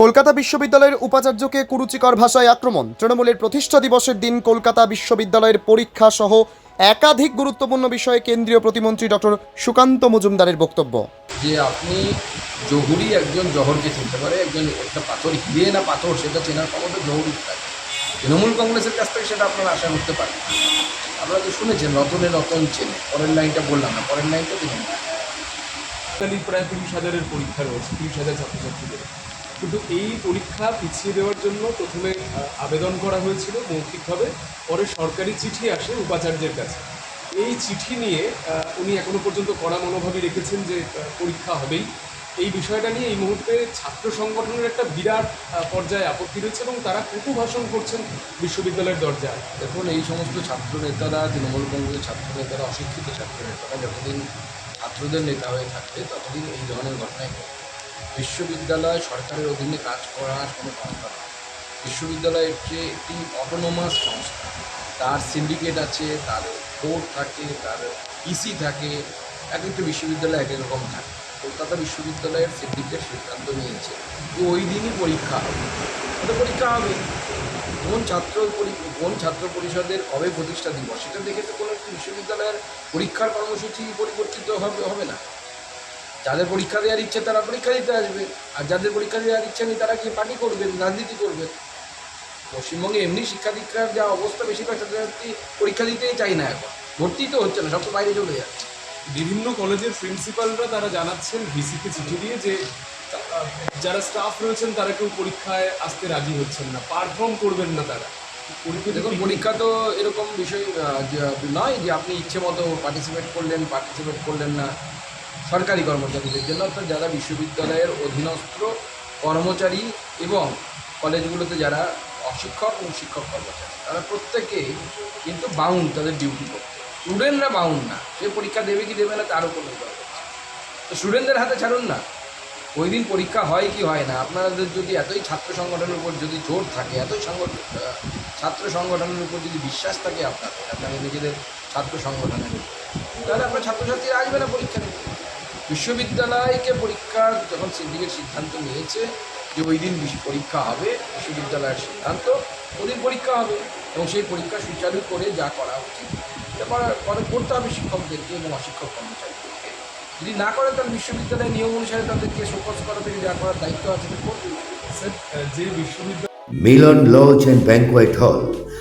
কলকাতা বিশ্ববিদ্যালয়ের উপাচার্যকে কুরুচিকর ভাষায় আক্রমণ। তৃণমূলের প্রতিষ্ঠা দিবসের দিন কলকাতা বিশ্ববিদ্যালয়ের পরীক্ষা সহ একাধিক গুরুত্বপূর্ণ বিষয়ে কেন্দ্রীয় প্রতিমন্ত্রী ডক্টর সুকান্ত মজুমদারের বক্তব্য। যে আপনি জহুরি একজন জহরকে চিনতে পারে একজন একটা পাথর হিরে না পাথর সেটা চেনার ক্ষমতা জহুরি থাকে। তৃণমূল কংগ্রেসের কাছ থেকে সেটা আপনারা আশা করতে পারেন আপনারা তো শুনেছেন রতনে রতন চেনে। পরের লাইনটা বললাম না পরের লাইনটা দেখুন। প্রায় তিরিশ হাজারের পরীক্ষা রয়েছে তিরিশ হাজার ছাত্রছাত্রীদের। কিন্তু এই পরীক্ষা পিছিয়ে দেওয়ার জন্য প্রথমে আবেদন করা হয়েছিল মৌখিকভাবে, পরে সরকারি চিঠি আসে উপাচার্যের কাছে। এই চিঠি নিয়ে উনি এখনও পর্যন্ত কড়া মনোভাবই রেখেছেন যে পরীক্ষা হবেই। এই বিষয়টা নিয়ে এই মুহূর্তে ছাত্র সংগঠনের একটা বিরাট পর্যায়ে আপত্তি রয়েছে এবং তারা কটু ভাষণ করছেন বিশ্ববিদ্যালয়ের দরজায়। দেখুন, এই সমস্ত ছাত্র নেতারা, তৃণমূল কংগ্রেসের ছাত্র নেতারা, অশিক্ষিত ছাত্র নেতারা যতদিন ছাত্রদের নেতা হয়ে থাকবে, ততদিন এই ধরনের ঘটনায়। বিশ্ববিদ্যালয় সরকারের অধীনে কাজ করার কোনো সংস্থা নয় বিশ্ববিদ্যালয় হচ্ছে একটি অটোনোমাস সংস্থা, তার সিন্ডিকেট আছে, তার বোর্ড থাকে, তার ইসি থাকে, এক একটা বিশ্ববিদ্যালয় এক রকম থাকে। কলকাতা বিশ্ববিদ্যালয়ের সিন্ডিকেট সিদ্ধান্ত নিয়েছে যে ওই দিনই পরীক্ষা হবে। ওটা পরীক্ষা হবে। কোন ছাত্র কোন ছাত্র পরিষদের কবে প্রতিষ্ঠা দিবস, সেটা দেখে তো কোনো একটি বিশ্ববিদ্যালয়ের পরীক্ষার কর্মসূচি পরিবর্তিত হবে হবে না। যাদের পরীক্ষা দেওয়ার ইচ্ছে তারা পরীক্ষা দিতে আসবে। আর যাদের পরীক্ষা দেওয়ার ইচ্ছে নেই তারা গিয়ে পার্টি করবেন রাজনীতি করবেন। পশ্চিমবঙ্গে এমনি শিক্ষা দীক্ষার যা অবস্থা বেশিরভাগ ছাত্রছাত্রী পরীক্ষা দিতেই চাই না এখন। ভর্তি তো হচ্ছে না সব তো বাইরে চলে যাচ্ছে। বিভিন্ন কলেজের প্রিন্সিপালরা তারা জানাচ্ছেন ভিসিকে চিঠি দিয়ে যে যারা স্টাফ রয়েছেন তারা কেউ পরীক্ষায় আসতে রাজি হচ্ছেন না পারফর্ম করবেন না তারা। পরীক্ষা দেখুন পরীক্ষা তো এরকম বিষয় নয় যে আপনি ইচ্ছে মতো পার্টিসিপেট করলেন পার্টিসিপেট করলেন না। সরকারি কর্মচারীদের জন্য, অর্থাৎ যারা বিশ্ববিদ্যালয়ের অধীনস্থ কর্মচারী এবং কলেজগুলোতে যারা অশিক্ষক এবং শিক্ষক কর্মচারী, তারা প্রত্যেকেই কিন্তু বাউন্ড তাদের ডিউটি করতে। স্টুডেন্টরা বাউন্ড না। সে পরীক্ষা দেবে কি দেবে না, তার উপর নির্ভর করছে। তো স্টুডেন্টদের হাতে ছাড়ুন না। ওই দিন পরীক্ষা হয় কি হয় না, আপনাদের যদি এতই ছাত্র সংগঠনের উপর যদি জোর থাকে, এতই সংগঠন ছাত্র সংগঠনের উপর যদি বিশ্বাস থাকে আপনাদের আপনাদের নিজেদের ছাত্র সংগঠনের উপর, তাহলে আপনার ছাত্রছাত্রীরা আসবে না পরীক্ষা বিশ্ববিদ্যালয়কে পরীক্ষার যখন সিন্ডিকেট সিদ্ধান্ত নিয়েছে যে ওই দিন পরীক্ষা হবে বিশ্ববিদ্যালয়ের সিদ্ধান্ত ওদিন পরীক্ষা হবে এবং সেই পরীক্ষা সুচারু করে যা করা উচিত করে করতে হবে শিক্ষকদেরকে এবং অশিক্ষক কর্মচারীদেরকে। যদি না করে তাহলে বিশ্ববিদ্যালয়ের নিয়ম অনুসারে তাদেরকে শোকজ করা থেকে যা করার দায়িত্ব আছে করবে যে বিশ্ববিদ্যালয় মিলন লজ অ্যান্ড ব্যাংকোয়েট হল